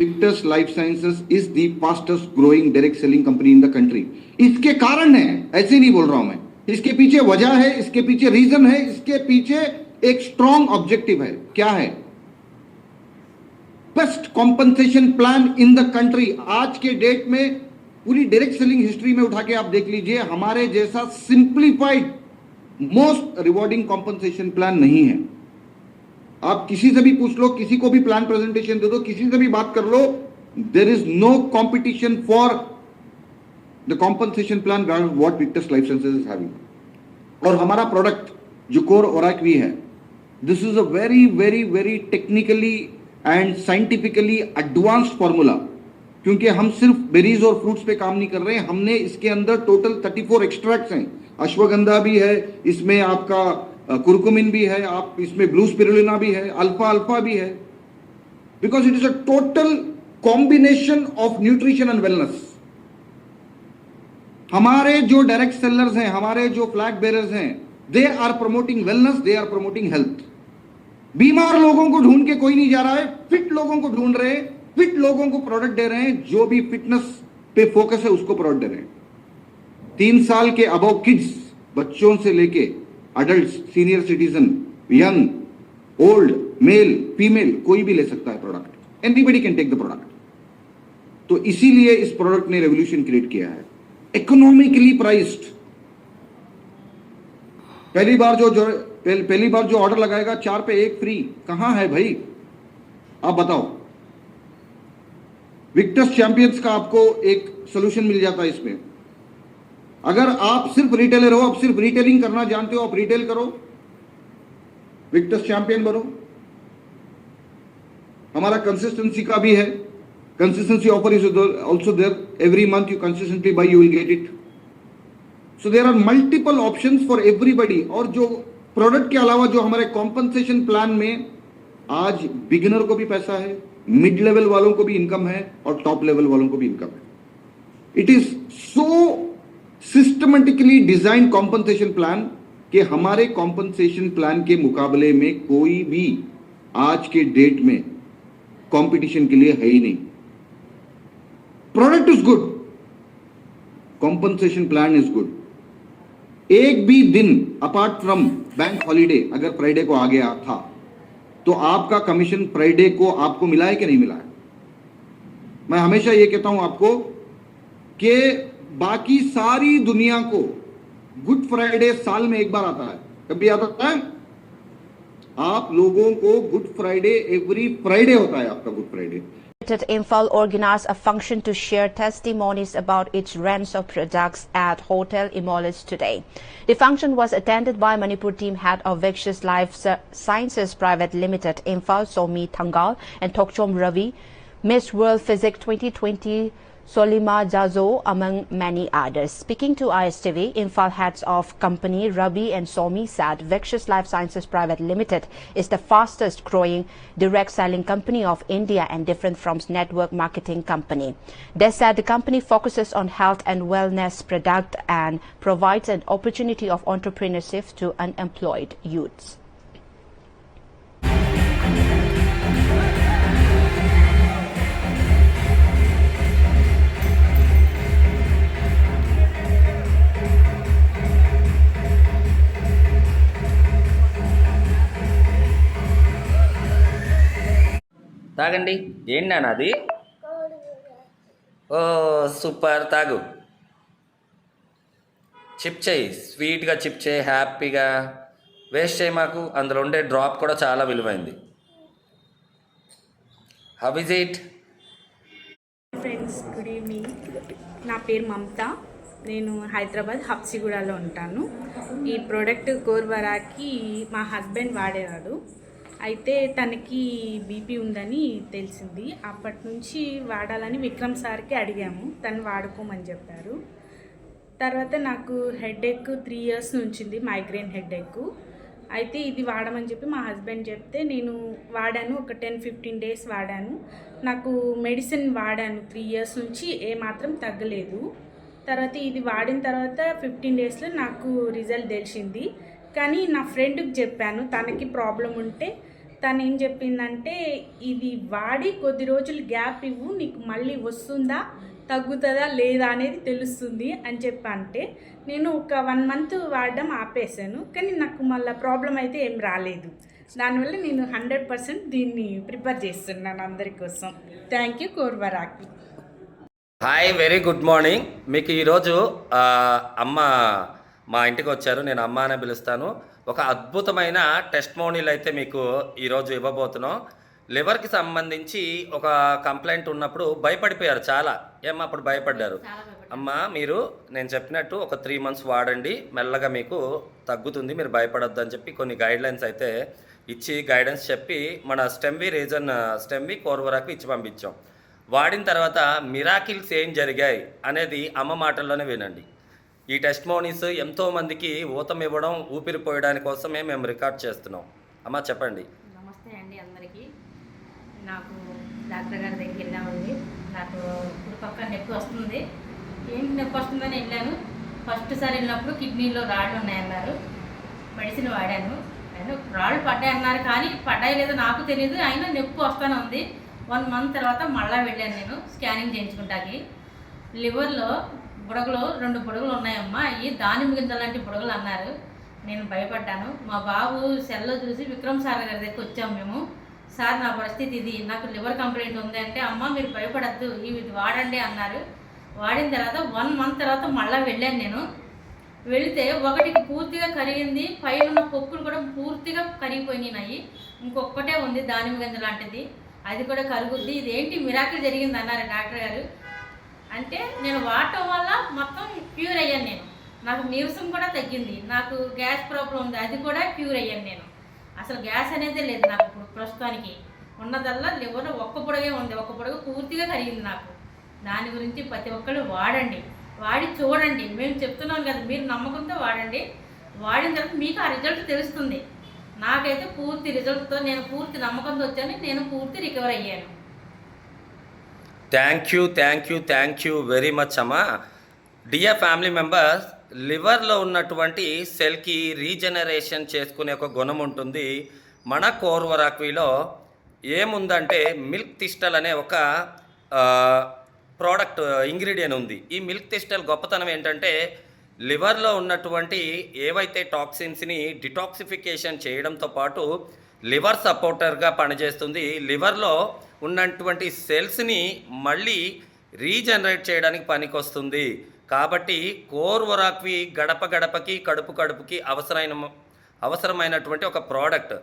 Victus Life Sciences is the fastest growing direct selling company in the country. इसके कारण है, ऐसे नहीं बोल रहा हूँ मैं। इसके पीछे वजह है, इसके पीछे रीजन है, इसके पीछे एक स्ट्रॉन्ग ऑब्जेक्टिव है। क्या है? Best compensation plan in the country आज के डेट में, पूरी डायरेक्ट सेलिंग हिस्ट्री में उठा के आप देख लीजिए, हमारे जैसा simplified most rewarding compensation plan नहीं है। आप किसी से भी पूछ लो, किसी को भी प्लान प्रेजेंटेशन दे दो, किसी से भी बात कर लो there is no competition for the compensation plan what Victus life sciences is having और हमारा प्रोडक्ट जो कोर भी है this is a very very very technically and scientifically advanced formula क्योंकि हम सिर्फ़ बेरीज और फ्रूट्स पे काम नहीं कर रहे हैं, हमने इसके अंदर टोटल 34 एक्सट्रैक्ट्स हैं। अश्वगंधा भी है, इसमें आपका कुरकुमिन भी है, आप इसमें ब्लू स्पिरुलिना भी है अल्फ़ा अल्फ़ा भी है। Because it is a total combination of nutrition and wellness हमारे जो डायरेक्ट सेलर्स हैं, हमारे जो फ्लैग बेरर्स हैं they are promoting wellness they are promoting health बीमार लोगों को ढूंढ के कोई नहीं जा रहा है फिट लोगों को ढूंढ रहे फिट लोगों को प्रोडक्ट दे रहे हैं, जो भी फिटनेस पे फोकस है, उसको प्रोडक्ट दे रहे हैं। तीन साल के अबव किड्स बच्चों से लेके adult senior citizen young old male female कोई भी ले सकता है product anybody can take the product तो इसीलिए इस प्रोडक्ट ने रेवोल्यूशन क्रिएट किया है. इकोनॉमिकली प्राइस्ड पहली बार जो जो, पहली पहली बार जो ऑर्डर लगाएगा, चार पे एक फ्री कहाँ है भाई? आप बताओ. विक्टस चैंपियंस का आपको एक सोल्यूशन मिल जाता है इसमें. अगर आप सिर्फ़ रिटेलर हो, आप सिर्फ़ रिटेलिंग करना जानते हो, आप रिटेल करो। विक्टस चैंपियन बनो। हमारा कंसिस्टेंसी का भी है। Consistency offer is also there every month you consistently buy you will get it so there are multiple option for everybody और जो प्रोडक्ट के अलावा जो हमारे कॉम्पनसेशन प्लान में आज बिगिनर को भी पैसा है मिड लेवल वालों को भी इनकम है और टॉप लेवल वालों को भी इनकम है। It is so systematically design compensation plan कि हमारे कॉम्पनसेशन प्लान के मुकाबले में कोई भी आज के डेट में कंपटीशन के लिए है ही नहीं। Product is good compensation plan is good एक भी दिन अपार्ट फ्रॉम बैंक हॉलीडे अगर फ्राइडे को आ गया था तो आपका कमीशन फ्राइडे को आपको मिला है कि नहीं मिला है? मैं हमेशा ये कहता हूँ आपको कि बाकी सारी दुनिया को गुड फ्राइडे साल में एक बार आता है कभी आता है आप लोगों को गुड फ्राइडे एवरी फ्राइडे होता है आपका good Friday Limited Infal organized a function to share testimonies about its range of products at Hotel Emolis today. The function was attended by Manipur team head of Vexus Life Sciences Private Limited, Infal Somi Thangal and Tokchom Ravi, Miss World Physics 2020 Solima Jazo, among many others. Speaking to ISTV, Infal heads of company Ravi and Somi said Vexus Life Sciences Private Limited is the fastest growing direct selling company of India and different from network marketing company. They said the company focuses on health and wellness product and provides an opportunity of entrepreneurship to unemployed youths. తాగండి. ఏంటి నాన్న అది? ఓ super. తాగు. Chip చేయి. స్వీట్గా chip చేయి. హ్యాపీగా. Waste చేయి మాకు. అందులో ఉండే డ్రాప్ కూడా చాలా విలువైంది. How is it friends good evening నా పేరు మమత. నేను హైదరాబాద్ హబ్సిగూడలో ఉంటాను. ఈ ప్రోడక్ట్ కోర్వరాకి మా హస్బెండ్ వాడేవాడు. అయితే తనకి బీపీ ఉందని తెలిసింది. అప్పటి నుంచి వాడాలని విక్రమ్ సార్కి అడిగాము. తను వాడుకోమని చెప్పారు. తర్వాత నాకు హెడేక్ త్రీ ఇయర్స్ నుంచింది మైగ్రేన్ హెడేక్ అయితే ఇది వాడమని చెప్పి మా హస్బెండ్ చెప్తే నేను వాడాను ఒక టెన్ ఫిఫ్టీన్ డేస్ వాడాను. నాకు మెడిసిన్ వాడాను త్రీ ఇయర్స్ నుంచి ఏమాత్రం తగ్గలేదు. తర్వాత ఇది వాడిన తర్వాత ఫిఫ్టీన్ డేస్లో నాకు రిజల్ట్ తెలిసింది. కానీ నా ఫ్రెండ్కి చెప్పాను తనకి ప్రాబ్లం ఉంటే తను ఏం చెప్పిందంటే ఇది వాడి కొద్ది రోజులు గ్యాప్ ఇవ్వు నీకు మళ్ళీ వస్తుందా తగ్గుతుందా లేదా అనేది తెలుస్తుంది అని చెప్పి అంటే నేను ఒక వన్ మంత్ వాడడం ఆపేసాను కానీ నాకు మళ్ళీ ప్రాబ్లం అయితే ఏం రాలేదు. దానివల్ల నేను హండ్రెడ్ పర్సెంట్ దీన్ని ప్రిపేర్ చేస్తున్నాను అందరి కోసం. Thank you కోర్వరాకి. Hi very good morning. మీకు ఈరోజు అమ్మ మా ఇంటికి వచ్చారు. నేను అమ్మ అనే పిలుస్తాను. ఒక అద్భుతమైన టెస్ట్ మోనీలు అయితే మీకు ఈరోజు ఇవ్వబోతున్నాం. లివర్కి సంబంధించి ఒక కంప్లైంట్ ఉన్నప్పుడు భయపడిపోయారు చాలా. ఏమ్మా అప్పుడు భయపడ్డారు? అమ్మ మీరు నేను చెప్పినట్టు ఒక త్రీ మంత్స్ వాడండి మెల్లగా మీకు తగ్గుతుంది మీరు భయపడొద్దు అని చెప్పి కొన్ని గైడ్ లైన్స్ అయితే ఇచ్చి గైడెన్స్ చెప్పి మన స్టెమ్వి రీజన్ స్టెమ్వి కోర్వరాకు ఇచ్చి పంపించాం. వాడిన తర్వాత మిరాకిల్స్ ఏం జరిగాయి అనేది అమ్మ మాటల్లోనే వినండి. ఈ టెస్ట్ మోనీస్ ఎంతోమందికి ఊతం ఇవ్వడం ఊపిరి పోయడానికి కోసమే మేము రికార్డ్ చేస్తున్నాం. అమ్మ చెప్పండి. నమస్తే అండి అందరికీ. నాకు డాక్టర్ గారి దగ్గరికి వెళ్ళామండి. నాకు ఇప్పుడు పక్క నొప్పి వస్తుంది. ఏంటి నొప్పి వస్తుందని వెళ్ళాను. ఫస్ట్ సారి వెళ్ళినప్పుడు కిడ్నీలో రాళ్ళు ఉన్నాయన్నారు. మెడిసిన్ వాడాను. అయినా రాళ్ళు పడ్డాయి అన్నారు కానీ పడ్డాయి లేదో నాకు తెలియదు అయినా నొప్పి వస్తానే ఉంది. వన్ మంత్ తర్వాత మళ్ళీ వెళ్ళాను నేను. స్కానింగ్ చేయించుకుంటాకి లివర్లో బుడగలు రెండు బుడగలు ఉన్నాయమ్మా. అవి దానిమ్మ గింజ లాంటి బుడగలు అన్నారు. నేను భయపడ్డాను. మా బాబు సెల్లో చూసి విక్రమ్ సార్ గారి దగ్గరికి వచ్చాము మేము. సార్ నా పరిస్థితి ఇది. నాకు లివర్ కంప్లైంట్ ఉంది అంటే అమ్మ మీరు భయపడద్దు. ఇవి వాడండి అన్నారు. వాడిన తర్వాత వన్ మంత్ తర్వాత మళ్ళీ వెళ్ళాను నేను. వెళితే ఒకటికి పూర్తిగా కరిగింది. పైన ఉన్న పొక్కులు కూడా పూర్తిగా కరిగిపోయినాయి ఇంకొక్కటే ఉంది దానిమ్మ గింజ లాంటిది. అది కూడా కరుగుద్ది. ఇదేంటి మిరాకిల్ జరిగింది అన్నారు డాక్టర్ గారు. అంటే నేను వాడటం వల్ల మొత్తం క్యూర్ అయ్యాను నేను. నాకు నీరసం కూడా తగ్గింది. నాకు గ్యాస్ ప్రాబ్లం ఉంది. అది కూడా క్యూర్ అయ్యాను నేను. అసలు గ్యాస్ అనేది లేదు నాకు ఇప్పుడు ప్రస్తుతానికి. ఉన్నదల్లా లివర్ ఒక్క పొడగే ఉంది. ఒక్క పొడగ పూర్తిగా కరిగింది నాకు. దాని గురించి ప్రతి ఒక్కళ్ళు వాడండి. వాడి చూడండి. మేము చెప్తున్నాం కదా మీరు నమ్మకంతో వాడండి. వాడిన తర్వాత మీకు ఆ రిజల్ట్ తెలుస్తుంది. నాకైతే పూర్తి రిజల్ట్తో నేను పూర్తి నమ్మకంతో వచ్చాను. నేను పూర్తి రికవర్ అయ్యాను. Thank you thank you thank you very much అమ్మా. డియర్ ఫ్యామిలీ మెంబర్స్ లివర్లో ఉన్నటువంటి సెల్కి రీజనరేషన్ చేసుకునే ఒక గుణం ఉంటుంది. మన కోర్వరాక్విలో ఏముందంటే మిల్క్ తిస్టల్ అనే ఒక ప్రోడక్ట్ ఇంగ్రీడియంట్ ఉంది. ఈ మిల్క్ తిస్టల్ గొప్పతనం ఏంటంటే లివర్లో ఉన్నటువంటి ఏవైతే టాక్సిన్స్ని డిటాక్సిఫికేషన్ చేయడంతో పాటు లివర్ సపోర్టర్గా పనిచేస్తుంది. లివర్లో ఉన్నటువంటి సెల్స్ని మళ్ళీ రీజనరేట్ చేయడానికి పనికొస్తుంది. కాబట్టి కోర్వరాక్వి గడప గడపకి కడుపు కడుపుకి అవసరమైన అవసరమైనటువంటి ఒక ప్రోడక్ట్.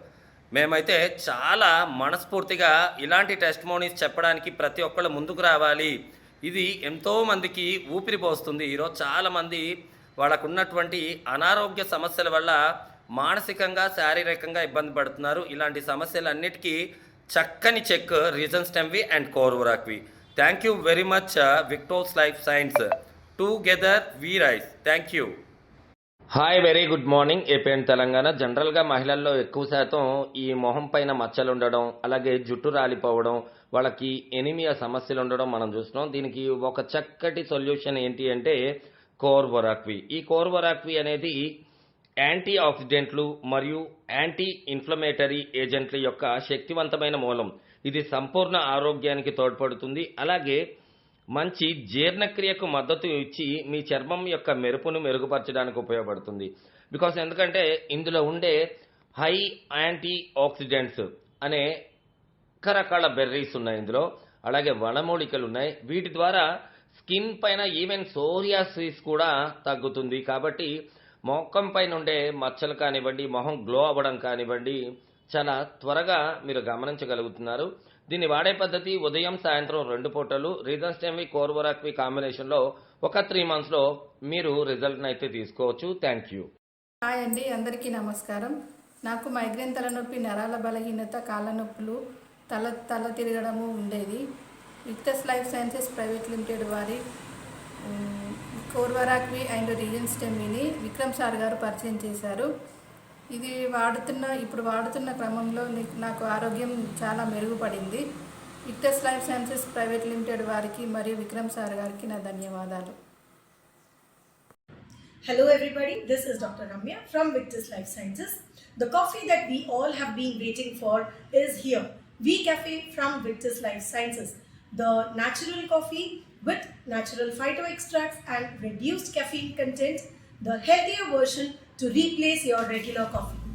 మేమైతే చాలా మనస్ఫూర్తిగా ఇలాంటి టెస్ట్ మోనీస్ చెప్పడానికి ప్రతి ఒక్కళ్ళు ముందుకు రావాలి. ఇది ఎంతోమందికి ఊపిరి పోస్తుంది. ఈరోజు చాలామంది వాళ్ళకు ఉన్నటువంటి అనారోగ్య సమస్యల వల్ల మానసికంగా శారీరకంగా ఇబ్బంది పడుతున్నారు. ఇలాంటి సమస్యలన్నిటికీ చక్కని చెక్ రీజన్ స్టెమ్వి and కోర్వరాక్వి thank you very much Victus life science. Together we rise. Thank you. Hi very good morning. APM Telangana? జనరల్గా మహిళల్లో ఎక్కువ శాతం ఈ మొహం పైన మచ్చలు ఉండడం అలాగే జుట్టు రాలిపోవడం వాళ్ళకి ఎనిమియా సమస్యలు ఉండడం మనం చూస్తున్నాం. దీనికి ఒక చక్కటి సొల్యూషన్ ఏంటి అంటే కోర్వరాక్వి ఈ కోర్వరాక్వి అనేది యాంటీ ఆక్సిడెంట్లు మరియు యాంటీ ఇన్ఫ్లమేటరీ ఏజెంట్ల యొక్క శక్తివంతమైన మూలం. ఇది సంపూర్ణ ఆరోగ్యానికి తోడ్పడుతుంది. అలాగే మంచి జీర్ణక్రియకు మద్దతు ఇచ్చి మీ చర్మం యొక్క మెరుపును మెరుగుపరచడానికి ఉపయోగపడుతుంది. బికాస్ ఎందుకంటే ఇందులో ఉండే హై యాంటీ ఆక్సిడెంట్స్ అనే రకరకాల బెర్రీస్ ఉన్నాయి ఇందులో. అలాగే వనమూలికలు ఉన్నాయి. వీటి ద్వారా స్కిన్ పైన ఈవెన్ సోరియాసిస్ కూడా తగ్గుతుంది. కాబట్టి మొఖం పైన ఉండే మచ్చలు కానివ్వండి మొహం గ్లో అవ్వడం కానివ్వండి చాలా త్వరగా మీరు గమనించగలుగుతున్నారు. దీన్ని వాడే పద్ధతి ఉదయం సాయంత్రం రెండు పూటలు రీజన్ స్టెమ్వి కోర్వరాక్వి కాంబినేషన్లో ఒక త్రీ మంత్స్లో మీరు రిజల్ట్ని అయితే తీసుకోవచ్చు. థ్యాంక్ యూ హాయ్ అండి అందరికీ నమస్కారం. నాకు మైగ్రేన్ తలనొప్పి నరాల బలహీనత కాళ్ళ నొప్పులు తల తల తిరగడము ఉండేది. Victus life sciences private limited వారి కోర్వరాక్వి అండ్ రీజన్ స్టెమ్మిని విక్రమ్ సార్ గారు పరిచయం చేశారు ఇది వాడుతున్న ఇప్పుడు వాడుతున్న క్రమంలో ని- నాకు ఆరోగ్యం చాలా మెరుగుపడింది Victus life sciences private limited వారికి మరియు విక్రమ్ సార్ గారికి నా ధన్యవాదాలు Hello, everybody. This is Dr. Ramya from Victus Life Sciences. The coffee that we all have been waiting for is here. V Cafe from Victus Life Sciences. The natural coffee with natural phyto extracts and reduced caffeine content, the healthier version to replace your regular coffee.